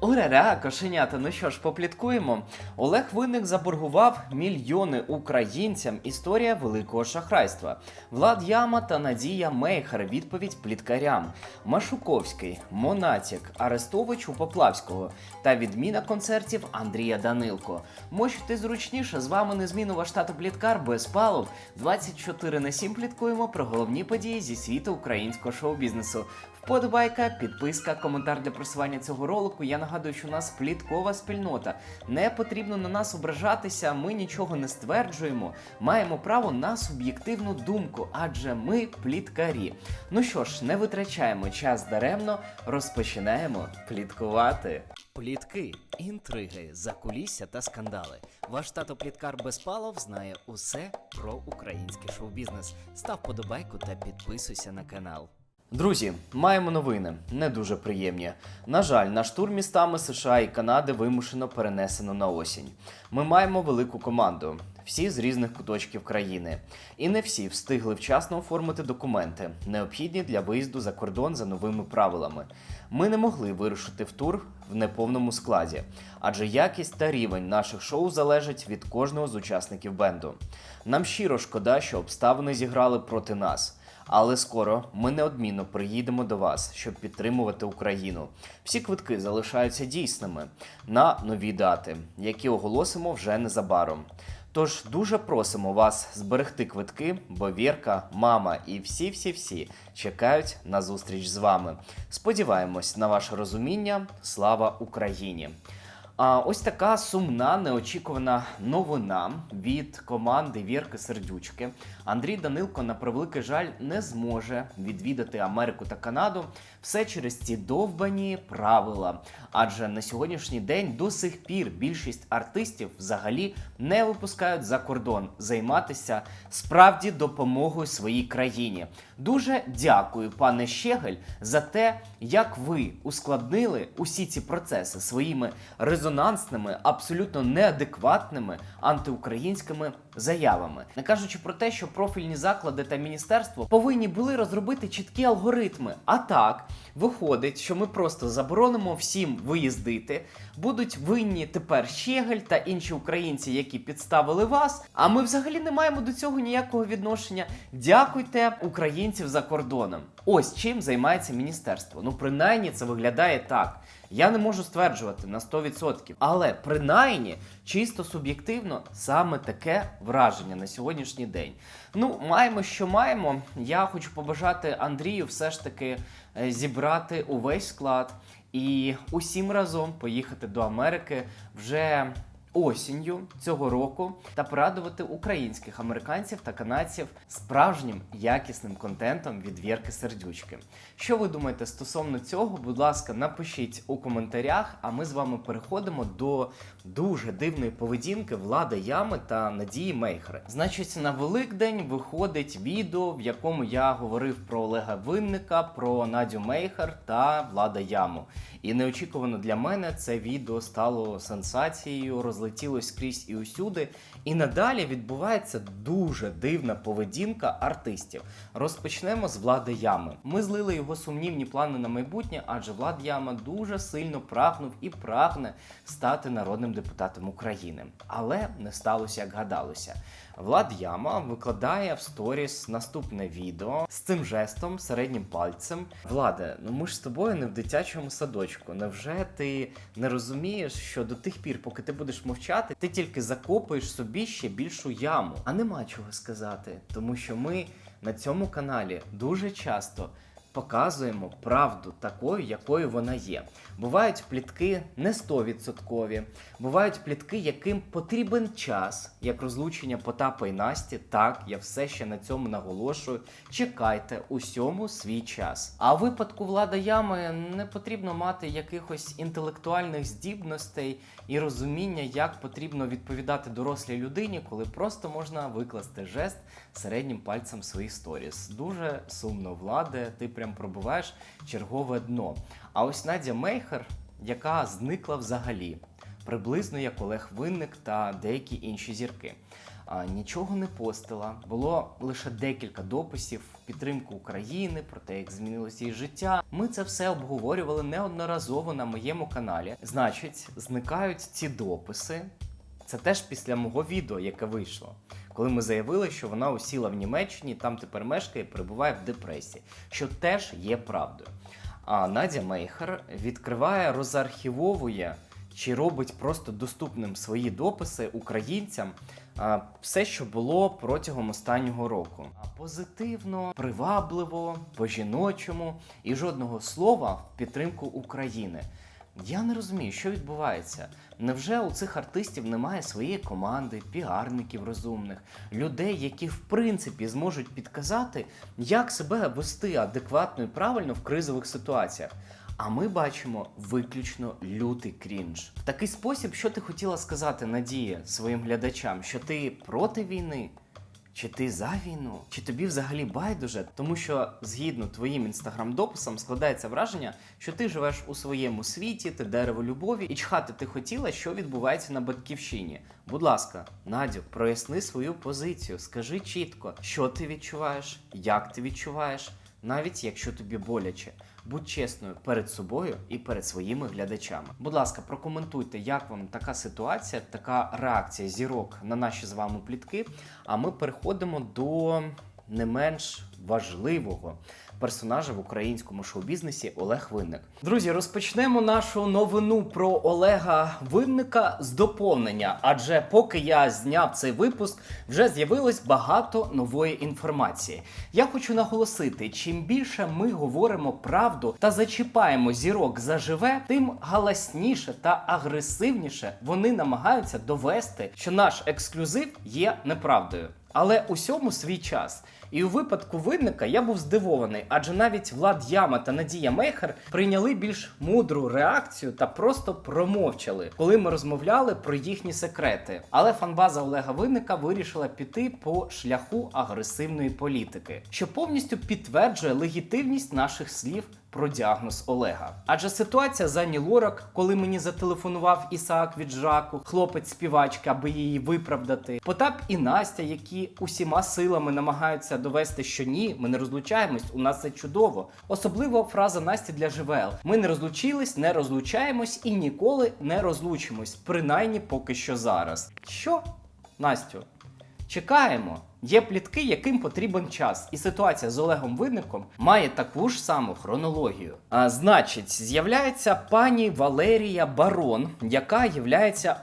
Ураря, кошенята, ну що ж, попліткуємо. Олег Винник заборгував мільйони українцям. Історія великого шахрайства. Влад Яма та Надія Мейхер. Відповідь пліткарям. Машуковський, Монатік, Арестович у Поплавського та відміна концертів Андрія Данилко. Можете зручніше з вами незмінно ваш тато пліткар без палов. 24 на 7 пліткуємо про головні події зі світу українського шоу-бізнесу. Вподобайка, підписка, коментар для просування цього ролику. Я нагадую, що у нас пліткова спільнота. Не потрібно на нас ображатися, ми нічого не стверджуємо. Маємо право на суб'єктивну думку, адже ми пліткарі. Ну що ж, не витрачаємо час даремно, розпочинаємо пліткувати. Плітки, інтриги, закулісся та скандали. Ваш тато Пліткар Безпалов знає усе про український шоу-бізнес. Став подобайку та підписуйся на канал. Друзі, маємо новини, не дуже приємні. На жаль, наш тур містами США і Канади вимушено перенесено на осінь. Ми маємо велику команду, всі з різних куточків країни. І не всі встигли вчасно оформити документи, необхідні для виїзду за кордон за новими правилами. Ми не могли вирушити в тур в неповному складі, адже якість та рівень наших шоу залежать від кожного з учасників бенду. Нам щиро шкода, що обставини зіграли проти нас. Але скоро ми неодмінно приїдемо до вас, щоб підтримувати Україну. Всі квитки залишаються дійсними на нові дати, які оголосимо вже незабаром. Тож дуже просимо вас зберегти квитки, бо Вірка, мама і всі-всі-всі чекають на зустріч з вами. Сподіваємось на ваше розуміння. Слава Україні! А ось така сумна, неочікувана новина від команди Вірки Сердючки. Андрій Данилко, на превеликий жаль, не зможе відвідати Америку та Канаду все через ці довбані правила. Адже на сьогоднішній день до сих пір більшість артистів взагалі не випускають за кордон займатися справді допомогою своїй країні. Дуже дякую, пане Щегель, за те, як ви ускладнили усі ці процеси своїми резонансними, абсолютно неадекватними антиукраїнськими заявами, не кажучи про те, що профільні заклади та міністерство повинні були розробити чіткі алгоритми. А так виходить, що ми просто заборонимо всім виїздити, будуть винні тепер Щегель та інші українці, які підставили вас. А ми взагалі не маємо до цього ніякого відношення. Дякуйте українців за кордоном. Ось чим займається міністерство. Ну, принаймні, це виглядає так. Я не можу стверджувати на 100%, але принаймні чисто суб'єктивно саме таке враження на сьогоднішній день. Ну, маємо, що маємо. Я хочу побажати Андрію все ж таки е, зібрати увесь склад і усім разом поїхати до Америки вже осінню цього року та порадувати українських американців та канадців справжнім якісним контентом від Вірки Сердючки. Що ви думаєте стосовно цього? Будь ласка, напишіть у коментарях, а ми з вами переходимо до дуже дивної поведінки Влада Ями та Надії Мейхери. Значить, на Великдень виходить відео, в якому я говорив про Олега Винника, про Надю Мейхер та Влада Яму. І неочікувано для мене це відео стало сенсацією, розлетілось скрізь і усюди. І надалі відбувається дуже дивна поведінка артистів. Розпочнемо з Влади Ями. Ми злили його сумнівні плани на майбутнє, адже Влад Яма дуже сильно прагнув і прагне стати народним України. Але не сталося, як гадалося. Влад Яма викладає в сторіс наступне відео з цим жестом, середнім пальцем. Владе, ну ми ж з тобою не в дитячому садочку. Невже ти не розумієш, що до тих пір, поки ти будеш мовчати, ти тільки закопуєш собі ще більшу яму? А нема чого сказати, тому що ми на цьому каналі дуже часто. Показуємо правду такою, якою вона є. Бувають плітки не 100%, бувають плітки, яким потрібен час, як розлучення Потапа і Насті. Так, я все ще на цьому наголошую. Чекайте усьому свій час. А в випадку влада ями не потрібно мати якихось інтелектуальних здібностей і розуміння, як потрібно відповідати дорослій людині, коли просто можна викласти жест середнім пальцем своїх сторіс. Дуже сумно, владе, ти прям пробуваєш чергове дно. А ось Надя Мейхер, яка зникла взагалі, приблизно як Олег Винник та деякі інші зірки. нічого не постила. Було лише декілька дописів в підтримку України про те, як змінилося її життя. Ми це все обговорювали неодноразово на моєму каналі. Значить, зникають ці дописи. Це теж після мого відео, яке вийшло, коли ми заявили, що вона усіла в Німеччині, там тепер мешкає, і перебуває в депресії, що теж є правдою. А Надя Мейхер відкриває, розархівовує чи робить просто доступним свої дописи українцям. Все, що було протягом останнього року, позитивно, привабливо, по-жіночому і жодного слова в підтримку України. Я не розумію, що відбувається. Невже у цих артистів немає своєї команди, піарників розумних, людей, які в принципі зможуть підказати, як себе вести адекватно і правильно в кризових ситуаціях? А ми бачимо виключно лютий крінж. В такий спосіб, що ти хотіла сказати, Надія, своїм глядачам, що ти проти війни? Чи ти за війну? Чи тобі взагалі байдуже? Тому що згідно твоїм інстаграм-дописам складається враження, що ти живеш у своєму світі, ти дерево любові, і чхати ти хотіла, що відбувається на батьківщині. Будь ласка, Надю, проясни свою позицію, скажи чітко, що ти відчуваєш, як ти відчуваєш, навіть якщо тобі боляче. Будь чесною перед собою і перед своїми глядачами. Будь ласка, прокоментуйте, як вам така ситуація, така реакція зірок на наші з вами плітки. А ми переходимо до не менш важливого персонажа в українському шоу-бізнесі Олег Винник. Друзі, розпочнемо нашу новину про Олега Винника з доповнення. Адже поки я зняв цей випуск, вже з'явилось багато нової інформації. Я хочу наголосити: чим більше ми говоримо правду та зачіпаємо зірок заживе, тим галасніше та агресивніше вони намагаються довести, що наш ексклюзив є неправдою. Але усьому свій час. І у випадку винника я був здивований, адже навіть Влад Яма та Надія Мейхер прийняли більш мудру реакцію та просто промовчали, коли ми розмовляли про їхні секрети. Але фанбаза Олега Винника вирішила піти по шляху агресивної політики, що повністю підтверджує легітимність наших слів. Про діагноз Олега. Адже ситуація за Ані Лорак, коли мені зателефонував Ісаак від Жаку, хлопець співачки, аби її виправдати. Потап і Настя, які усіма силами намагаються довести, що ні, ми не розлучаємось, у нас це чудово. Особливо фраза Насті для ЖВЛ: Ми не розлучились, не розлучаємось і ніколи не розлучимось, принаймні поки що зараз. Що, Настю? Чекаємо. Є плітки, яким потрібен час, і ситуація з Олегом Винником має таку ж саму хронологію. А значить, з'являється пані Валерія Барон, яка є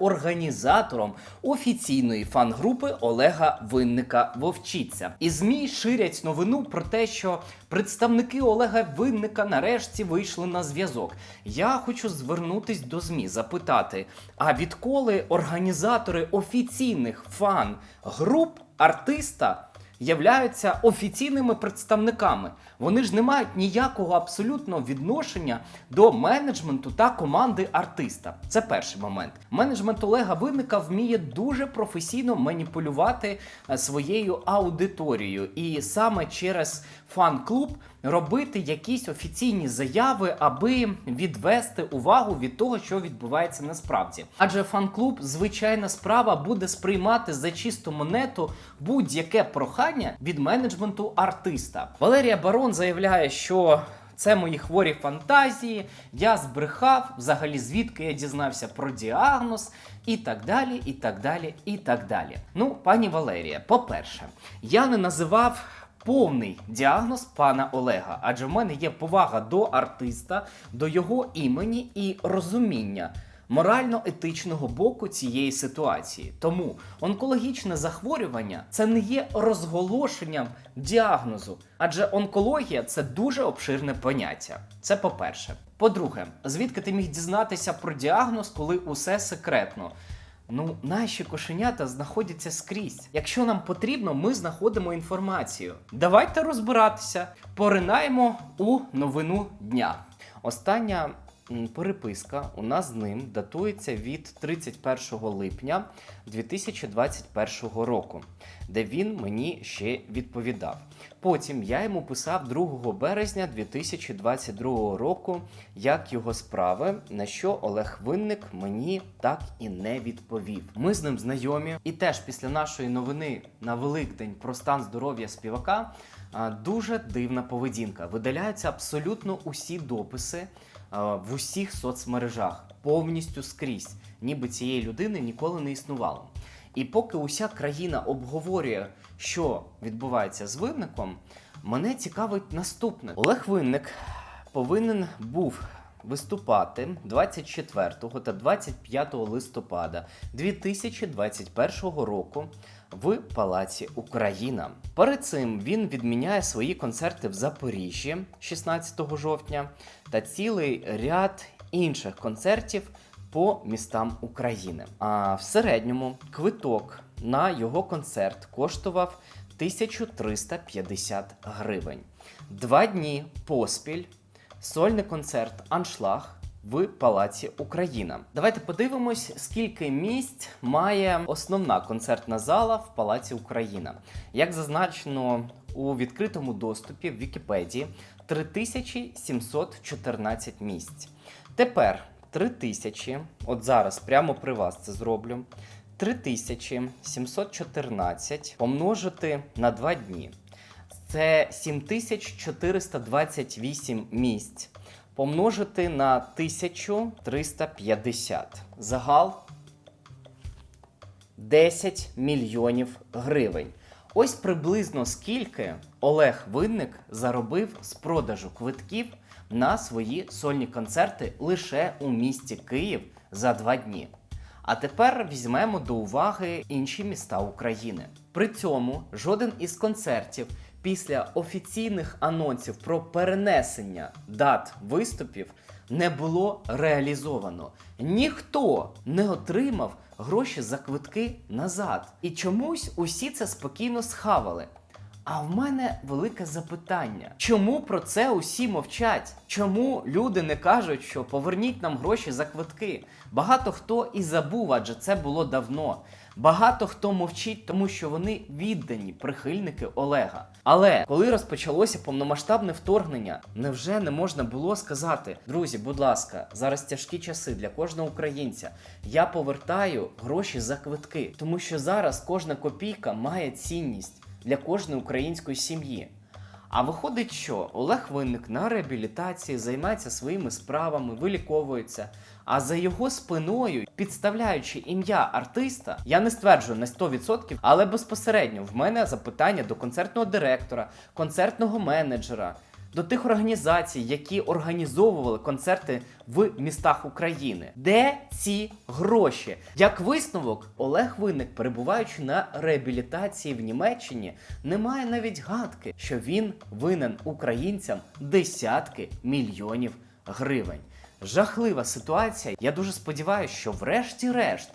організатором офіційної фан-групи Олега Винника Вовчиця. І ЗМІ ширять новину про те, що представники Олега Винника нарешті вийшли на зв'язок. Я хочу звернутись до ЗМІ, запитати: а відколи організатори офіційних фан-груп артиста являються офіційними представниками. Вони ж не мають ніякого абсолютного відношення до менеджменту та команди артиста. Це перший момент. Менеджмент Олега Винника вміє дуже професійно маніпулювати е, своєю аудиторією, і саме через фан-клуб робити якісь офіційні заяви, аби відвести увагу від того, що відбувається насправді. Адже фан-клуб, звичайна справа, буде сприймати за чисту монету будь-яке прохання від менеджменту артиста. Валерія Барон заявляє, що. Це мої хворі фантазії, я збрехав, взагалі звідки я дізнався про діагноз, і так далі, і так далі, і так далі. Ну, пані Валерія, по-перше, я не називав повний діагноз пана Олега, адже в мене є повага до артиста, до його імені і розуміння. Морально-етичного боку цієї ситуації. Тому онкологічне захворювання це не є розголошенням діагнозу, адже онкологія це дуже обширне поняття. Це по-перше. По-друге, звідки ти міг дізнатися про діагноз, коли усе секретно? Ну, наші кошенята знаходяться скрізь. Якщо нам потрібно, ми знаходимо інформацію. Давайте розбиратися. Поринаємо у новину дня. Остання переписка у нас з ним датується від 31 липня 2021 року, де він мені ще відповідав. Потім я йому писав 2 березня 2022 року, як його справи, на що Олег Винник мені так і не відповів. Ми з ним знайомі, і теж після нашої новини на Великдень про стан здоров'я співака дуже дивна поведінка. Видаляються абсолютно усі дописи в усіх соцмережах, повністю скрізь, ніби цієї людини ніколи не існувало. І поки уся країна обговорює, що відбувається з винником, мене цікавить наступне: Олег Винник повинен був виступати 24 та 25 листопада 2021 року в Палаці Україна. Перед цим він відміняє свої концерти в Запоріжжі 16 жовтня та цілий ряд інших концертів по містам України. А в середньому квиток на його концерт коштував 1350 гривень. Два дні поспіль сольний концерт Аншлаг в Палаці Україна. Давайте подивимось, скільки місць має основна концертна зала в Палаці Україна. Як зазначено у відкритому доступі в Вікіпедії 3714 місць. Тепер 3000, от зараз прямо при вас це зроблю. 3714 помножити на 2 дні. Це 7428 місць. Помножити на 1350. Загал 10 мільйонів гривень. Ось приблизно скільки Олег Винник заробив з продажу квитків на свої сольні концерти лише у місті Київ за два дні. А тепер візьмемо до уваги інші міста України. При цьому жоден із концертів після офіційних анонсів про перенесення дат виступів не було реалізовано. Ніхто не отримав гроші за квитки назад. І чомусь усі це спокійно схавали. А в мене велике запитання: чому про це усі мовчать? Чому люди не кажуть, що поверніть нам гроші за квитки? Багато хто і забув, адже це було давно. Багато хто мовчить, тому що вони віддані прихильники Олега. Але коли розпочалося повномасштабне вторгнення, невже не можна було сказати: друзі, будь ласка, зараз тяжкі часи для кожного українця. Я повертаю гроші за квитки, тому що зараз кожна копійка має цінність для кожної української сім'ї. А виходить, що Олег Винник на реабілітації займається своїми справами, виліковується. А за його спиною, підставляючи ім'я артиста, я не стверджую на 100%, але безпосередньо в мене запитання до концертного директора, концертного менеджера, до тих організацій, які організовували концерти в містах України. Де ці гроші? Як висновок, Олег Винник, перебуваючи на реабілітації в Німеччині, не має навіть гадки, що він винен українцям десятки мільйонів гривень. Жахлива ситуація. Я дуже сподіваюся, що врешті-решт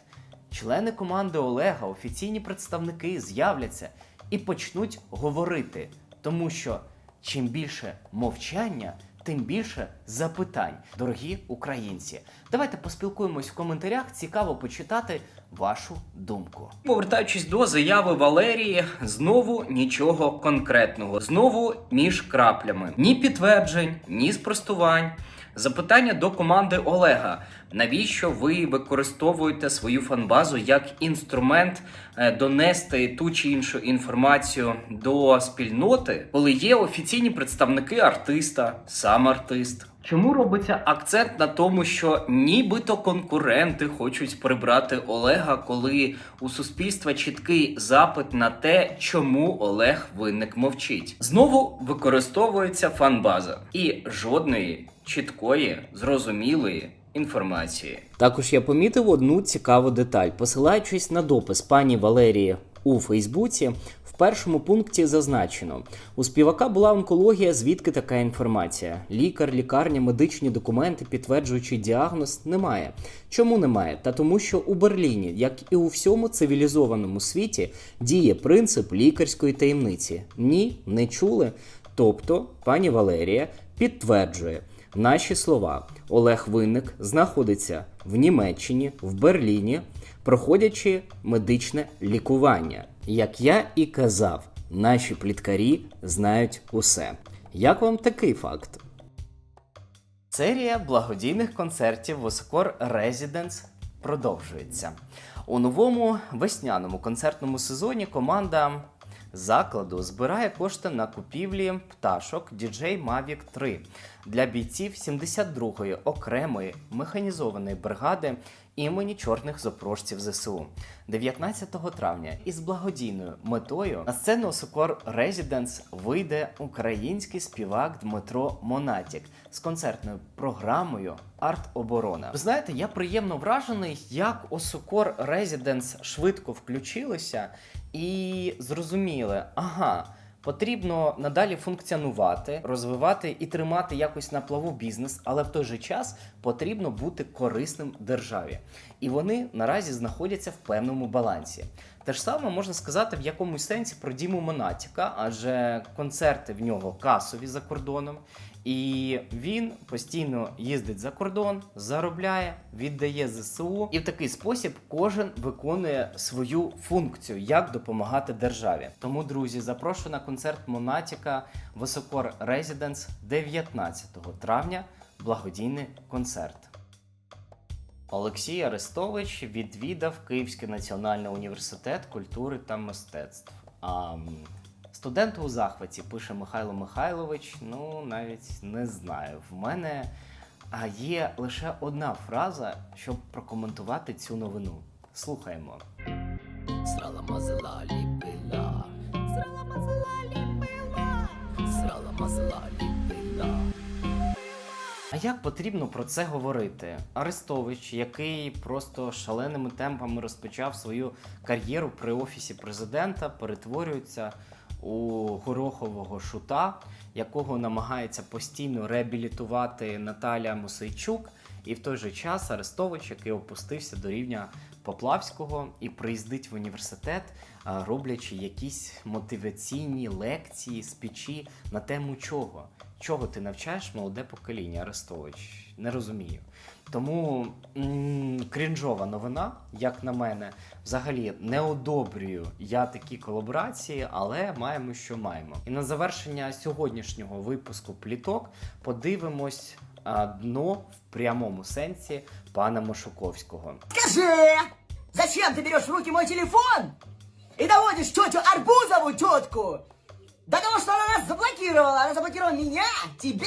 члени команди Олега, офіційні представники з'являться і почнуть говорити, тому що чим більше мовчання, тим більше запитань. Дорогі українці, давайте поспілкуємось в коментарях. Цікаво почитати вашу думку. Повертаючись до заяви Валерії, знову нічого конкретного, знову між краплями, ні підтверджень, ні спростувань. Запитання до команди Олега: навіщо ви використовуєте свою фанбазу як інструмент е, донести ту чи іншу інформацію до спільноти, коли є офіційні представники артиста, сам артист? Чому робиться акцент на тому, що нібито конкуренти хочуть прибрати Олега, коли у суспільства чіткий запит на те, чому Олег винник мовчить? Знову використовується фанбаза і жодної чіткої, зрозумілої інформації. Також я помітив одну цікаву деталь, посилаючись на допис пані Валерії у Фейсбуці. В першому пункті зазначено: у співака була онкологія, звідки така інформація? Лікар, лікарня, медичні документи, підтверджуючи діагноз, немає. Чому немає? Та тому, що у Берліні, як і у всьому цивілізованому світі, діє принцип лікарської таємниці. Ні, не чули. Тобто, пані Валерія підтверджує. Наші слова Олег Винник знаходиться в Німеччині, в Берліні, проходячи медичне лікування. Як я і казав, наші пліткарі знають усе. Як вам такий факт? Серія благодійних концертів Високор Резіденс продовжується. У новому весняному концертному сезоні команда закладу збирає кошти на купівлі пташок DJ Mavic 3 для бійців 72-ї окремої механізованої бригади імені чорних запорожців ЗСУ. 19 травня із благодійною метою на сцену Сокор Резіденс вийде український співак Дмитро Монатік з концертною програмою Арт Оборона. Ви знаєте, я приємно вражений, як у Сокор Резіденс швидко включилися і зрозуміли, ага. Потрібно надалі функціонувати, розвивати і тримати якось на плаву бізнес, але в той же час потрібно бути корисним державі. І вони наразі знаходяться в певному балансі. Те ж саме можна сказати в якомусь сенсі про Діму Монатіка, адже концерти в нього касові за кордоном, і він постійно їздить за кордон, заробляє, віддає ЗСУ, і в такий спосіб кожен виконує свою функцію, як допомагати державі. Тому, друзі, запрошую на концерт Монатіка Високор Резіденс 19 травня. Благодійний концерт. Олексій Арестович відвідав Київський національний університет культури та мистецтв. А студент у захваті пише Михайло Михайлович. Ну навіть не знаю. В мене є лише одна фраза, щоб прокоментувати цю новину. Слухаємо. Срала мазала ліпила. Срала мазала ліпила. Срала мазала ліпила. А як потрібно про це говорити? Арестович, який просто шаленими темпами розпочав свою кар'єру при офісі президента, перетворюється у горохового шута, якого намагається постійно реабілітувати Наталя Мосейчук, і в той же час Арестович, який опустився до рівня Поплавського і приїздить в університет, роблячи якісь мотиваційні лекції, спічі на тему чого. Чого ти навчаєш молоде покоління, Арестович? Не розумію. Тому крінжова новина, як на мене, взагалі не одобрюю я такі колаборації, але маємо, що маємо. І на завершення сьогоднішнього випуску пліток подивимось а, дно в прямому сенсі пана Машуковського. Скажи, зачем ты берешь в руки мой телефон и доводишь тетю Арбузову тетку до того, что она нас заблокировала? Она заблокировала меня, тебя!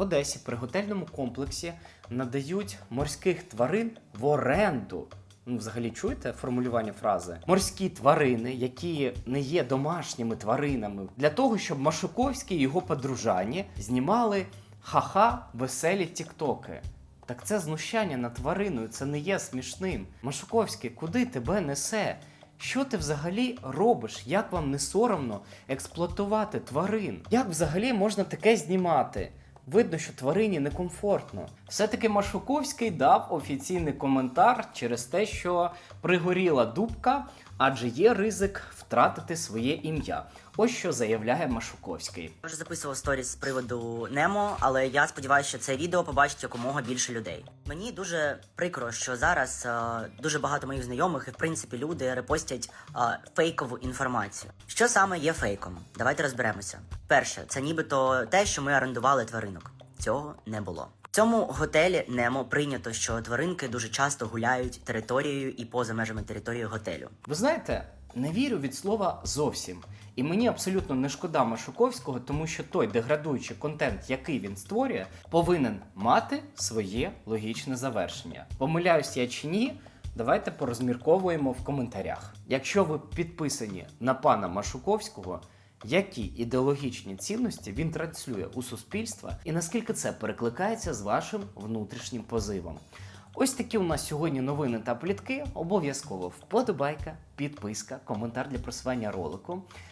В Одесі при готельному комплексі надають морських тварин в оренду. Ну, взагалі чуєте формулювання фрази? Морські тварини, які не є домашніми тваринами, для того, щоб Машуковський і його подружані знімали ха-ха веселі тіктоки. Так це знущання над твариною, це не є смішним. Машуковський, куди тебе несе? Що ти взагалі робиш? Як вам не соромно експлуатувати тварин? Як взагалі можна таке знімати? Видно, що тварині некомфортно. Все-таки Машуковський дав офіційний коментар через те, що пригоріла дубка, адже є ризик втратити своє ім'я. Ось що заявляє Машуковський. Я вже записував сторіс з приводу Немо, але я сподіваюся, що це відео побачить якомога більше людей. Мені дуже прикро, що зараз е, дуже багато моїх знайомих і в принципі люди репостять е, фейкову інформацію. Що саме є фейком? Давайте розберемося. Перше, це нібито те, що ми орендували тваринок. Цього не було. В цьому готелі Немо прийнято, що тваринки дуже часто гуляють територією і поза межами території готелю. Ви знаєте, не вірю від слова зовсім. І мені абсолютно не шкода Машуковського, тому що той деградуючий контент, який він створює, повинен мати своє логічне завершення. Помиляюсь я чи ні? Давайте порозмірковуємо в коментарях. Якщо ви підписані на пана Машуковського, які ідеологічні цінності він транслює у суспільство, і наскільки це перекликається з вашим внутрішнім позивом? Ось такі у нас сьогодні новини та плітки. Обов'язково вподобайка, підписка, коментар для просування ролику.